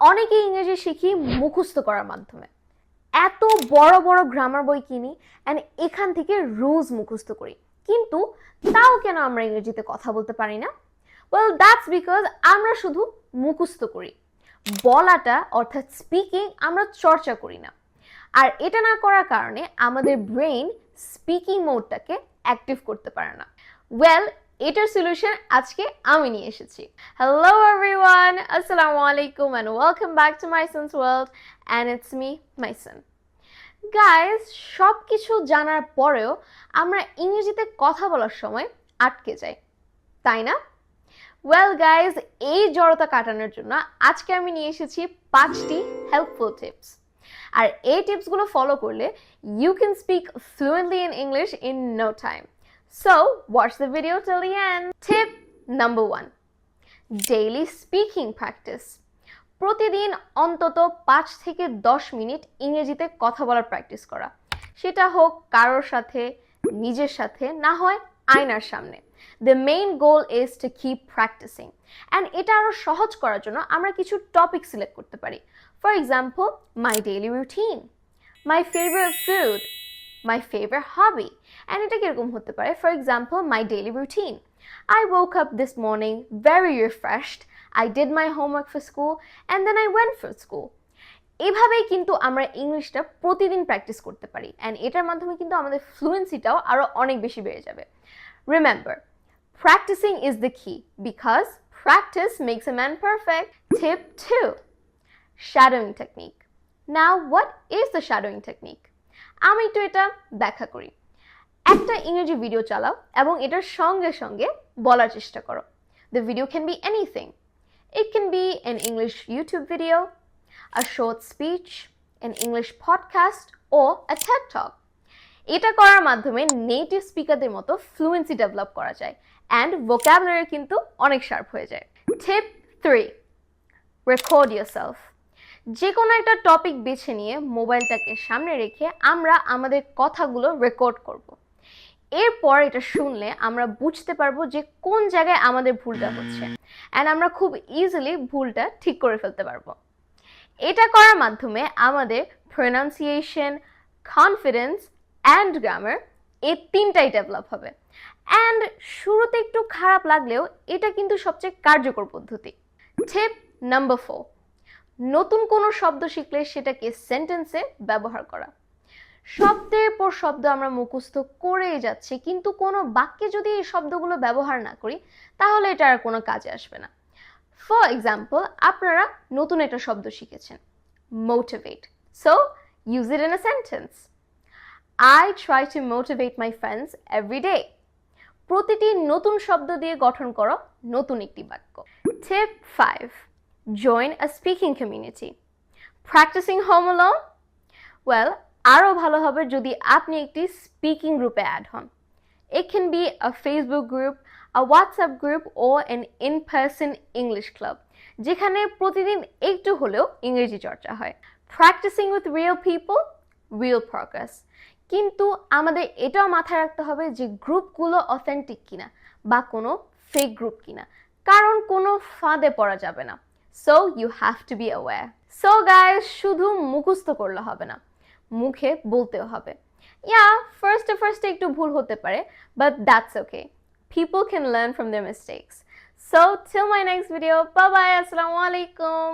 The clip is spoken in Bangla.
অনেকেই ইংরেজি শিখি মুখস্থ করার মাধ্যমে। এত বড় বড় গ্রামার বই কিনি অ্যান্ড এখান থেকে রুলস মুখস্থ করি। কিন্তু তাও কেন আমরা ইংরেজিতে কথা বলতে পারি না? ওয়েল দ্যাটস বিকজ আমরা শুধু মুখস্থ করি। বলাটা অর্থাৎ স্পিকিং আমরা চর্চা করি না। আর এটা না করার কারণে আমাদের ব্রেইন স্পিকিং মোডটাকে অ্যাক্টিভ করতে পারে না। ওয়েল এটার সলিউশন আজকে আমি নিয়ে এসেছি। হ্যালো এভরিওয়ান আসসালামু আলাইকুম and welcome back to my Maison's world and it's me Maison guys সব কিছু জানার পরেও আমরা ইংরেজিতে কথা বলার সময় আটকে যাই। তাই না? ওয়েল গাইজ এই জড়তা কাটানোর জন্য আজকে আমি নিয়ে এসেছি পাঁচটি হেল্পফুল টিপস আর এই টিপসগুলো ফলো করলে you can speak fluently in English in no time so watch the video till the end tip number one daily speaking practice প্রতিদিন অন্তত পাঁচ থেকে দশ মিনিট ইংরেজিতে কথা বলার প্র্যাকটিস করা। সেটা হোক কারোর সাথে, নিজের সাথে, না হয় আয়নার সামনে। The main goal is to keep practicing and এটা আরও সহজ করার জন্য আমরা কিছু টপিক সিলেক্ট করতে পারি। For example my daily routine my favourite food my favourite hobby and এটা কীরকম হতে পারে? For example my daily routine I woke up this morning very refreshed. I did my homework for school and then I went for school. এভাবেই কিন্তু আমরা ইংলিশটা প্রতিদিন প্র্যাকটিস করতে পারি। অ্যান্ড এটার মাধ্যমে কিন্তু আমাদের ফ্লুয়েন্সিটাও আরও অনেক বেশি বেড়ে যাবে। Remember practicing is the key because practice makes a man perfect tip two shadowing technique now what is the shadowing technique আমি একটু এটা ব্যাখ্যা করি। একটা ইংরেজি ভিডিও চালাও এবং এটার সঙ্গে সঙ্গে বলার চেষ্টা করো। The video can be anything it can be an English YouTube video a short speech an English podcast or a talk এটা করার মাধ্যমে নেটিভ স্পিকারদের মতো ফ্লুয়েন্সি ডেভেলপ করা যায় অ্যান্ড ভোক্যাবুলারি কিন্তু অনেক শার্প হয়ে যায়। Tip three record yourself. যে কোনো একটা টপিক বেছে নিয়ে মোবাইলটাকে সামনে রেখে আমরা আমাদের কথাগুলো রেকর্ড করব। এরপর এটা শুনলে আমরা বুঝতে পারব যে কোন জায়গায় আমাদের ভুলটা হচ্ছে। অ্যান্ড আমরা খুব ইজিলি ভুলটা ঠিক করে ফেলতে পারব। এটা করার মাধ্যমে আমাদের প্রনাউন্সিয়েশন কনফিডেন্স অ্যান্ড গ্রামার এই তিনটাই ডেভেলপ হবে। অ্যান্ড শুরুতে একটু খারাপ লাগলেও এটা কিন্তু সবচেয়ে কার্যকর পদ্ধতি। টিপ নাম্বার ফোর নতুন কোনো শব্দ শিখলে সেটাকে সেন্টেন্সে ব্যবহার করা। শব্দের পর শব্দ আমরা মুখস্থ করেই যাচ্ছি, কিন্তু কোনো বাক্যে যদি এই শব্দগুলো ব্যবহার না করি, তাহলে এটা আর কোনো কাজে আসবে না। ফর এক্সাম্পল আপনারা নতুন একটা শব্দ শিখেছেন motivate so use it in sentence I try to motivate my friends every day প্রতিটি নতুন শব্দ দিয়ে গঠন করো, নতুন একটি বাক্য। Tip five join a speaking community practicing home alone well আরও ভালো হবে যদি আপনি একটি স্পিকিং গ্রুপে অ্যাড হন। It can be a Facebook group, a WhatsApp group, or an in person English club, যেখানে প্রতিদিন একটু হলেও ইংরেজি চর্চা হয়। Practicing with real people real progress কিন্তু আমাদের এটাও মাথায় রাখতে হবে যে গ্রুপগুলো অথেন্টিক কিনা বা কোনো ফেক গ্রুপ কিনা কারণ কোনো ফাঁদে পড়া যাবে না। So you have to be aware so guys শুধু মুখস্থ করলে হবে না। মুখে বলতেও হবে। ইয়া ফার্স্টে ফার্স্টে একটু ভুল হতে পারে but that's okay people can learn from their mistakes so till my next video bye bye আসসালামু আলাইকুম।